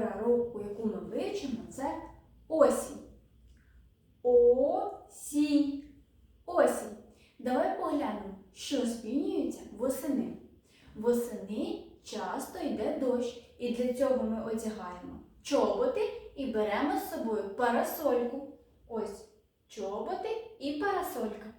пора року, яку ми вивчимо, це осінь. Осінь. Осінь. Давай поглянемо, що змінюється восени. Восени часто йде дощ, і для цього ми одягаємо чоботи і беремо з собою парасольку. Ось чоботи і парасолька.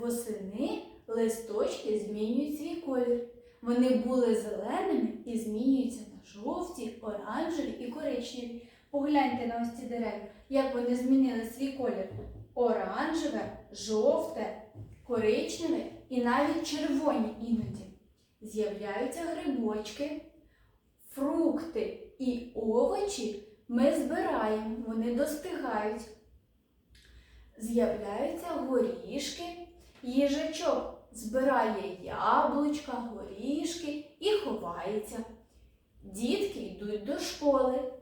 Восени листочки змінюють свій колір. Вони були зеленими і змінюються на жовті, оранжеві і коричневі. Погляньте на ось ці дерева, як вони змінили свій колір. Оранжеве, жовте, коричневе і навіть червоні іноді. З'являються грибочки, фрукти і овочі ми збираємо, вони достигають. З'являються горішки, їжачок збирає яблучка, горішки і ховається. Дітки йдуть до школи.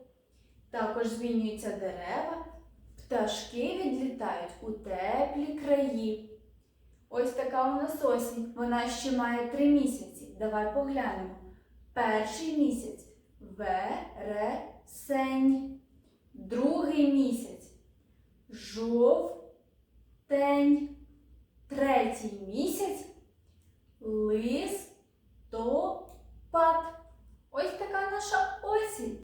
Також змінюються дерева, пташки відлітають у теплі краї. Ось така у нас осінь. Вона ще має три місяці. Давай поглянемо. Перший місяць вересень. Другий місяць жовтень третій місяць лист.